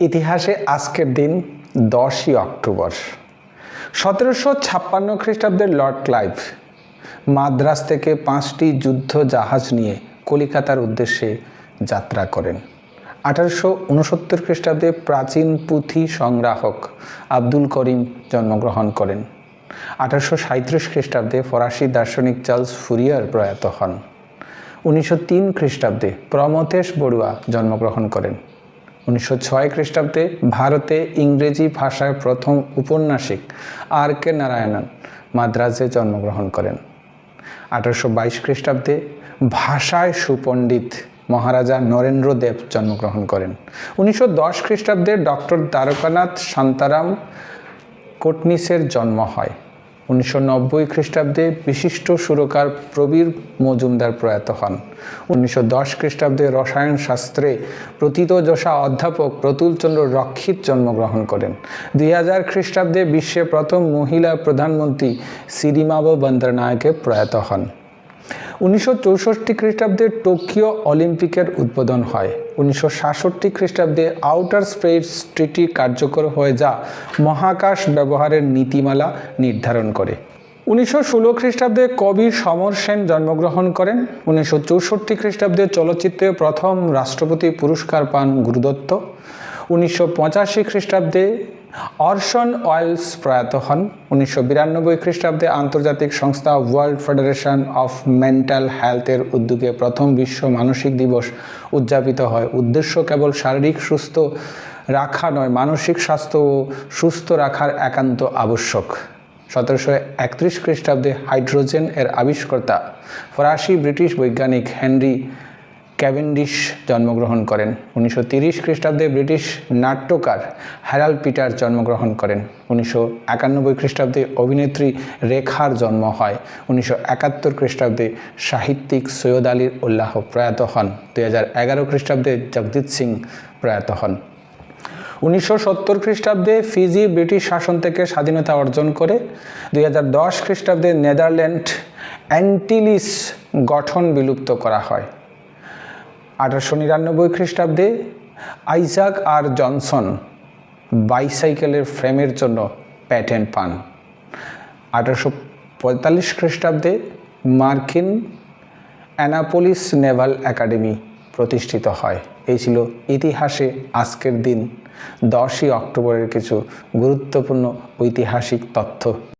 ইতিহাসে আজকের দিন দশই অক্টোবর। সতেরোশো ছাপ্পান্ন খ্রিস্টাব্দের লর্ড ক্লাইভ মাদ্রাজ থেকে পাঁচটি যুদ্ধ জাহাজ নিয়ে কলিকাতার উদ্দেশ্যে যাত্রা করেন। আঠারোশো উনসত্তর খ্রিস্টাব্দে প্রাচীন পুঁথি সংগ্রাহক আব্দুল করিম জন্মগ্রহণ করেন। আঠারোশো সাঁত্রিশ খ্রিস্টাব্দে ফরাসি দার্শনিক চার্লস ফুরিয়ার প্রয়াত হন। উনিশশো তিন খ্রিস্টাব্দে প্রমথেশ বড়ুয়া জন্মগ্রহণ করেন। উনিশশো ছয় খ্রিস্টাব্দে ভারতে ইংরেজি ভাষায় প্রথম উপন্যাসিক আর কে নারায়ণন মাদ্রাজে জন্মগ্রহণ করেন। আঠারোশো বাইশ খ্রিস্টাব্দে ভাষায় সুপণ্ডিত মহারাজা নরেন্দ্র দেব জন্মগ্রহণ করেন। উনিশশো দশ খ্রিস্টাব্দে ডক্টর দ্বারকানাথ শান্তারাম কোটনিসের জন্ম হয়। উনিশশো নব্বই খ্রিস্টাব্দে বিশিষ্ট সুরকার প্রবীর মজুমদার প্রয়াত হন। উনিশশো দশ খ্রিস্টাব্দে রসায়ন শাস্ত্রে প্রথিতযশা অধ্যাপক প্রতুলচন্দ্র রক্ষিত জন্মগ্রহণ করেন। দুই হাজার খ্রিস্টাব্দে বিশ্বে প্রথম মহিলা প্রধানমন্ত্রী সিরিমাবো বন্দরনায়কে প্রয়াত হন। উনিশশো চৌষট্টি খ্রিস্টাব্দে টোকিও অলিম্পিকের উদ্বোধন হয়। উনিশশো সাতষট্টি খ্রিস্টাব্দে আউটার স্পেস ট্রিটি কার্যকর হয়ে যা মহাকাশ ব্যবহারের নীতিমালা নির্ধারণ করে। উনিশশো ষোলো খ্রিস্টাব্দে কবি সমর সেন জন্মগ্রহণ করেন। উনিশশো চৌষট্টি খ্রিস্টাব্দে চলচ্চিত্রে প্রথম রাষ্ট্রপতি পুরস্কার পান গুরুদত্ত। উনিশশো পঁচাশি খ্রিস্টাব্দে অর্শন অয়েলস প্রয়াত হন উনিশশো বিরানব্বই খ্রিস্টাব্দে আন্তর্জাতিক সংস্থা ওয়ার্ল্ড ফেডারেশন অফ মেন্টাল হেলথের উদ্যোগে প্রথম বিশ্ব মানসিক দিবস উদযাপিত হয়। উদ্দেশ্য কেবল শারীরিক সুস্থ রাখা নয়, মানসিক স্বাস্থ্য ও সুস্থ রাখার একান্ত আবশ্যক। সতেরোশো একত্রিশ খ্রিস্টাব্দে হাইড্রোজেন এর আবিষ্কর্তা ফরাসি ব্রিটিশ বৈজ্ঞানিক হেনরি ক্যাভেন্ডিশ জন্মগ্রহণ করেন। উনিশশো তিরিশ খ্রিস্টাব্দে ব্রিটিশ নাট্যকার হ্যারাল পিটার জন্মগ্রহণ করেন। উনিশশো একানব্বই খ্রিস্টাব্দে অভিনেত্রী রেখার জন্ম হয়। উনিশশো একাত্তর খ্রিস্টাব্দে সাহিত্যিক সৈয়দ আলীর উল্লাহ প্রয়াত হন। দুই হাজার এগারো খ্রিস্টাব্দে জগজিৎ সিং প্রয়াত হন। উনিশশো সত্তর খ্রিস্টাব্দে ফিজি ব্রিটিশ শাসন থেকে স্বাধীনতা অর্জন করে। দুই হাজার দশ খ্রিস্টাব্দে নেদারল্যান্ড অ্যান্টিলিস গঠন বিলুপ্ত করা হয়। আঠারোশো নিরানব্বই খ্রিস্টাব্দে আইজাক আর জনসন বাইসাইকেলের ফ্রেমের জন্য প্যাটেন্ট পান। আঠারোশো পঁয়তাল্লিশ খ্রিস্টাব্দে মার্কিন অ্যানাপোলিস নেভাল একাডেমি প্রতিষ্ঠিত হয়। এই ছিল ইতিহাসে আজকের দিন। দশই অক্টোবরের কিছু গুরুত্বপূর্ণ ঐতিহাসিক তথ্য।